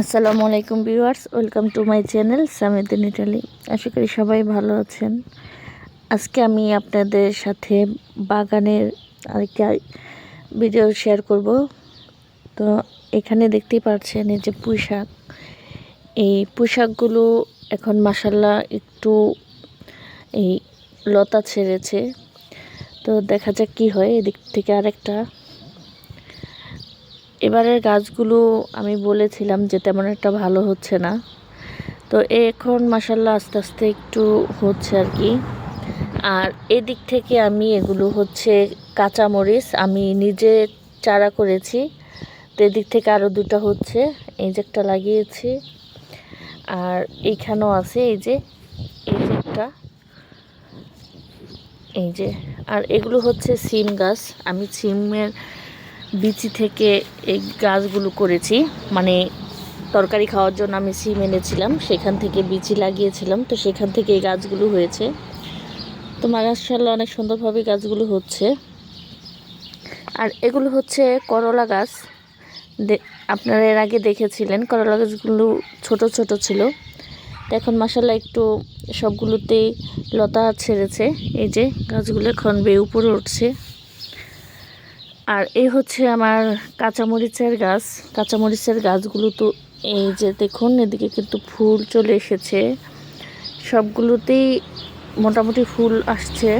আসসালামু আলাইকুম viewers, welcome to my channel সামিদিন Italy. আশা করি সবাই ভালো আছেন। আজকে আমি আপনাদের সাথে বাগানের আরেকটা ভিডিও শেয়ার করব। তো এখানে দেখতেই পাচ্ছেন এই যে পুঁই শাক। এই পুঁই শাকগুলো এখন মাসাল্লাহ একটু এই লতা ছেড়েছে। তো দেখা যাক কি হয় এদিক থেকে আরেকটা। এবারের গাছগুলো আমি বলেছিলাম যে তেমন একটা ভালো হচ্ছে না। তো এখন মাসাল্লাহ আস্তে আস্তে একটু হচ্ছে আর কি। আর এদিক থেকে আমি এগুলো হচ্ছে কাঁচামরিচ আমি নিজে চারা করেছি, তো এদিক থেকে আরও দুটো হচ্ছে, এই যে একটা লাগিয়েছি। আর এইখানেও আছে, এই যে এই যে একটা, এই যে। আর এগুলো হচ্ছে সিম গাছ, আমি সিমের বিচি থেকে এই গাছগুলো করেছি। মানে তরকারি খাওয়ার জন্য আমি সিম এনেছিলাম, সেখান থেকে বিচি লাগিয়েছিলাম। তো সেখান থেকে এই গাছগুলো হয়েছে। তো মাসাল্লাহ অনেক সুন্দরভাবে গাছগুলো হচ্ছে। আর এগুলো হচ্ছে করলা গাছ। আপনারা এর আগে দেখেছিলেন, করলা গাছগুলো ছোট ছোট ছিল। তো এখন মাসাল্লাহ একটু সবগুলোতেই লতা ছেড়েছে। এই যে গাছগুলো এখন বেয়ে উপরে উঠছে। আর এই হচ্ছে আমার কাঁচামরিচের গাছ। কাঁচামরিচের গাছগুলো তো এই যে দেখুন, এদিকে কিন্তু ফুল চলে এসেছে। সবগুলোতেই মোটামুটি ফুল আসছে।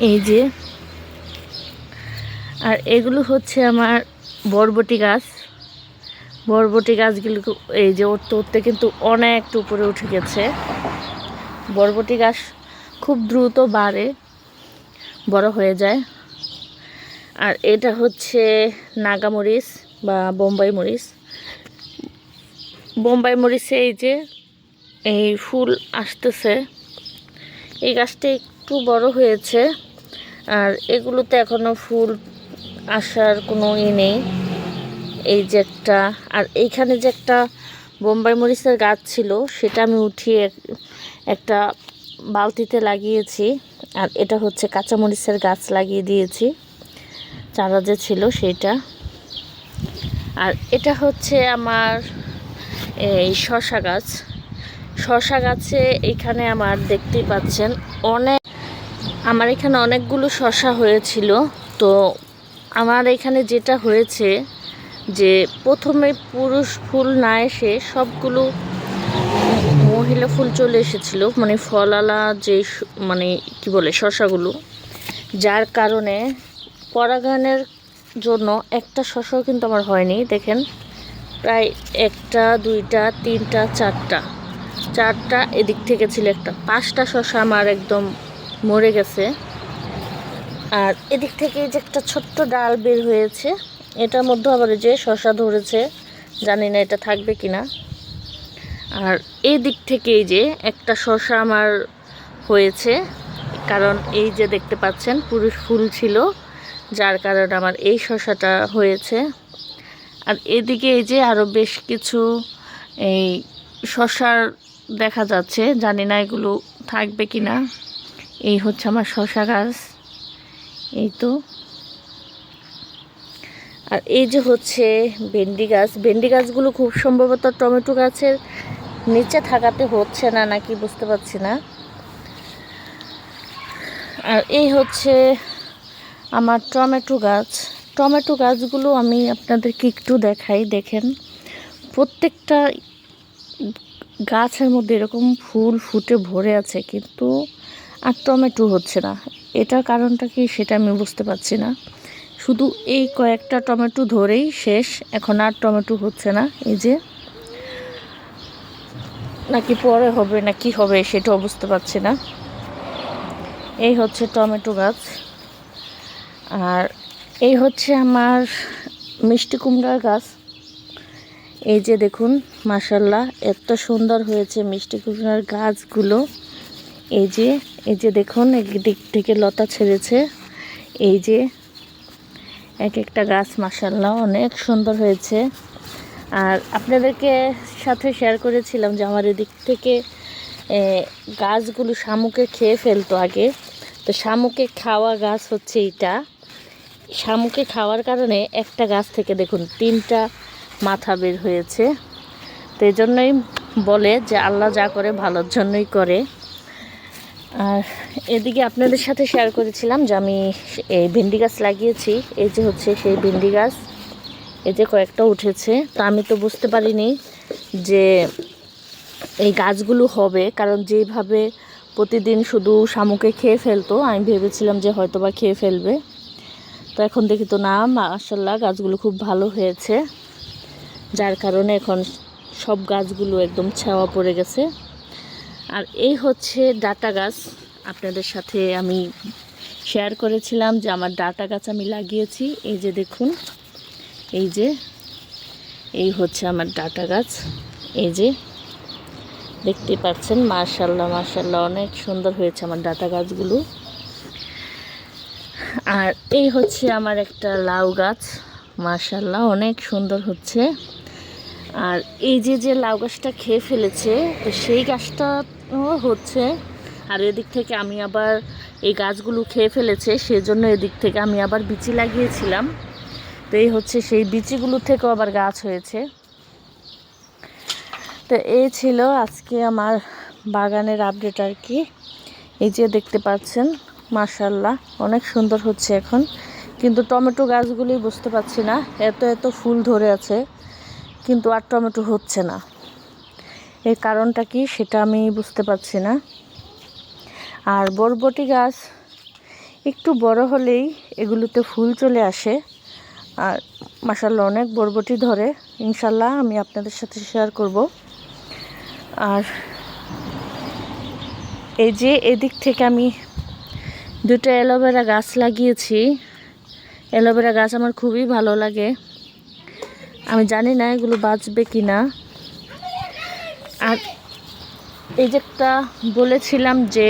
এই যে। আর এগুলো হচ্ছে আমার বরবটি গাছ। বরবটি গাছগুলো, এই যে উঠতে উঠতে কিন্তু অনেকটা উপরে উঠে গেছে। বরবটি গাছ খুব দ্রুত বাড়ে। বড় হয়ে যায়। আর এটা হচ্ছে নাগা মরিচ বা বোম্বাই মরিচ। বোম্বাই মরিচে এই যে এই ফুল আসতেছে। এই গাছটা একটু বড় হয়েছে আর এগুলোতে এখনও ফুল আসার কোনো ই নেই। এই যে একটা আর এইখানে যে একটা বোম্বাই মরিচের গাছ ছিল, সেটা আমি উঠিয়ে একটা বালতিতে লাগিয়েছি। আর এটা হচ্ছে কাঁচামরিচের গাছ লাগিয়ে দিয়েছি। চারা যে ছিল সেটা আর এটা হচ্ছে আমার এই শশা গাছ। শশা গাছে এখানে আমার দেখতেই পাচ্ছেন অনেক আমার এখানে অনেকগুলো শশা হয়েছিল। তো আমার এখানে যেটা হয়েছে যে প্রথমে পুরুষ ফুল না এসে সবগুলো মহিলা ফুল চলে এসেছিল মানে ফলালা যে মানে কি বলে, শশাগুলো, যার কারণে পরাগায়নের জন্য একটা শশাও কিন্তু আমার হয়নি। দেখেন, প্রায় একটা, দুইটা, তিনটা, চারটা চারটা এদিক থেকে ছিল একটা। পাঁচটা শশা আমার একদম মরে গেছে। আর এদিক থেকে যে একটা ছোট্ট ডাল বের হয়েছে, এটার মধ্যে আবার যে শশা ধরেছে, জানি না এটা থাকবে কিনা। আর এই দিক থেকে এই যে একটা শশা আমার হয়েছে, কারণ এই যে দেখতে পাচ্ছেন পুরুষ ফুল ছিল, যার কারণে আমার এই শশাটা হয়েছে। আর এদিকে এই যে আরও বেশ কিছু এই শশার দেখা যাচ্ছে, জানি না এগুলো থাকবে কি না এই হচ্ছে আমার শশা গাছ, এই তো। আর এই যে হচ্ছে ভেন্ডি গাছ, ভেন্ডি গাছগুলো খুব সম্ভবত টমেটো গাছের নিচে থাকাতে হচ্ছে না নাকি বুঝতে পারছি না। আর এই হচ্ছে আমার টমেটো গাছ। টমেটো গাছগুলো আমি আপনাদেরকে একটু দেখাই, দেখেন। প্রত্যেকটা গাছের মধ্যে এরকম ফুল ফুটে ভরে আছে কিন্তু আর টমেটো হচ্ছে না। এটার কারণটা কি সেটা আমি বুঝতে পারছি না। শুধু এই কয়েকটা টমেটো ধরেই শেষ, এখন আর টমেটো হচ্ছে না। এই যে নাকি পরে হবে, না কি হবে সেটাও বুঝতে পারছি না। এই হচ্ছে টমেটো গাছ। আর এই হচ্ছে আমার মিষ্টি কুমড়ার গাছ। এই যে দেখুন মাসাল্লাহ এত সুন্দর হয়েছে মিষ্টি কুমড়ার গাছগুলো। এই যে এই যে দেখুন একদিক থেকে লতা ছেড়েছে। এই যে, এক একটা গাছ মাসাল্লাহ অনেক সুন্দর হয়েছে। আর আপনাদেরকে সাথে শেয়ার করেছিলাম যে আমার এদিক থেকে গাছগুলো শামুকে খেয়ে ফেলতো আগে। তো শামুকে খাওয়া গাছ হচ্ছে এটা শামুকে খাওয়ার কারণে একটা গাছ থেকে দেখুন, তিনটা মাথা বের হয়েছে। তো এই জন্যই বলে যে আল্লাহ যা করে ভালোর জন্যই করে। আর এদিকে আপনাদের সাথে শেয়ার করেছিলাম যে আমি এই ভেন্ডি গাছ লাগিয়েছি। এই যে হচ্ছে সেই ভেন্ডি গাছ। এই যে কয়েকটা উঠেছে, তা আমি তো বুঝতে পারিনি যে এই গাছগুলো হবে, কারণ যেভাবে প্রতিদিন শুধু শামুকে খেয়ে ফেলতো, আমি ভেবেছিলাম যে হয়তো বা খেয়ে ফেলবে। তো এখন দেখি তো না মাসাল্লাহ গাছগুলো খুব ভালো হয়েছে। যার কারণে এখন সব গাছগুলো একদম ছাওয়া পড়ে গেছে। আর এই হচ্ছে ডাটা গাছ, আপনাদের সাথে আমি শেয়ার করেছিলাম যে আমার ডাটা গাছ আমি লাগিয়েছি, এই যে দেখুন। এই যে, এই হচ্ছে আমার ডাটা গাছ। এই যে, দেখতে পাচ্ছেন মার্শাল্লাহ মার্শাল্লাহ অনেক সুন্দর হয়েছে আমার ডাটা গাছগুলো। আর এই হচ্ছে আমার একটা লাউ গাছ মার্শাল্লাহ অনেক সুন্দর হচ্ছে। আর এই যে যে লাউ গাছটা খেয়ে ফেলেছে তো সেই গাছটা হচ্ছে। আর এদিক থেকে আমি আবার এই গাছগুলো খেয়ে ফেলেছে, সেজন্য এদিক থেকে আমি আবার বিচি লাগিয়েছিলাম। তো এই হচ্ছে সেই বিচিগুলো থেকেও আবার গাছ হয়েছে। তো এই ছিল আজকে আমার বাগানের আপডেট আর কি। এই যে দেখতে পাচ্ছেন মার্শাল্লাহ অনেক সুন্দর হচ্ছে এখন। কিন্তু টমেটো গাছগুলি বুঝতে পারছি না, এত এত ফুল ধরে আছে, কিন্তু আর টমেটো হচ্ছে না। এর কারণটা কি সেটা আমি বুঝতে পারছি না। আর বরবটি গাছ, একটু বড় হলেই এগুলোতে ফুল চলে আসে। আর মাসাল্লাহ অনেক বরবটি ধরে। ইনশাল্লাহ আমি আপনাদের সাথে শেয়ার করব। আর এই যে এদিক থেকে আমি দুটো অ্যালোভেরা গাছ লাগিয়েছি। অ্যালোভেরা গাছ আমার খুবই ভালো লাগে। আমি জানি না এগুলো বাঁচবে কি না আর এই যে একটা বলেছিলাম যে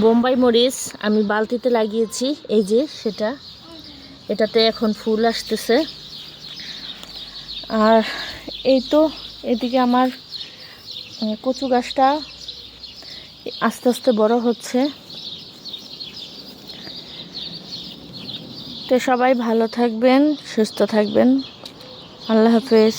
বোম্বাই মরিচ আমি বালতিতে লাগিয়েছি। এই যে সেটা এটাতে এখন ফুল আসতেছে। আর এই তো এদিকে আমার কচু গাছটা আস্তে আস্তে বড় হচ্ছে। তো সবাই ভালো থাকবেন, সুস্থ থাকবেন। আল্লাহ হাফেজ।